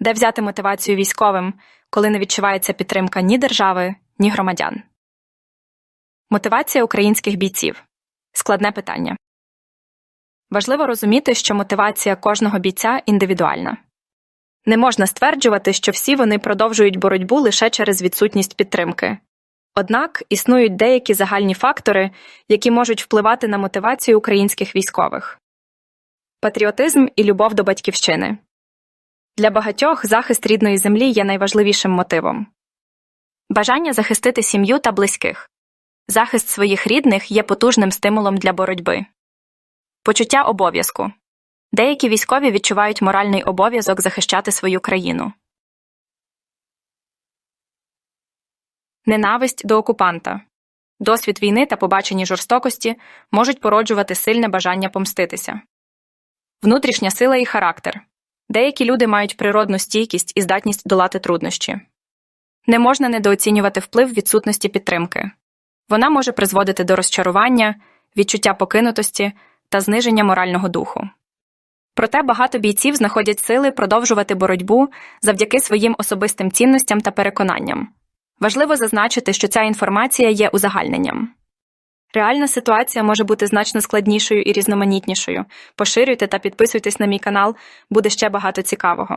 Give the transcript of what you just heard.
Де взяти мотивацію військовим, коли не відчувається підтримка ні держави, ні громадян? Мотивація українських бійців складне питання. Важливо розуміти, що мотивація кожного бійця індивідуальна. Не можна стверджувати, що всі вони продовжують боротьбу лише через відсутність підтримки. Однак існують деякі загальні фактори, які можуть впливати на мотивацію українських військових патріотизм і любов до батьківщини. Для багатьох захист рідної землі є найважливішим мотивом. Бажання захистити сім'ю та близьких. Захист своїх рідних є потужним стимулом для боротьби. Почуття обов'язку. Деякі військові відчувають моральний обов'язок захищати свою країну. Ненависть до окупанта. Досвід війни та побачені жорстокості можуть породжувати сильне бажання помститися. Внутрішня сила і характер. Деякі люди мають природну стійкість і здатність долати труднощі. Не можна недооцінювати вплив відсутності підтримки. Вона може призводити до розчарування, відчуття покинутості та зниження морального духу. Проте багато бійців знаходять сили продовжувати боротьбу завдяки своїм особистим цінностям та переконанням. Важливо зазначити, що ця інформація є узагальненням. Реальна ситуація може бути значно складнішою і різноманітнішою. Поширюйте та підписуйтесь на мій канал, буде ще багато цікавого.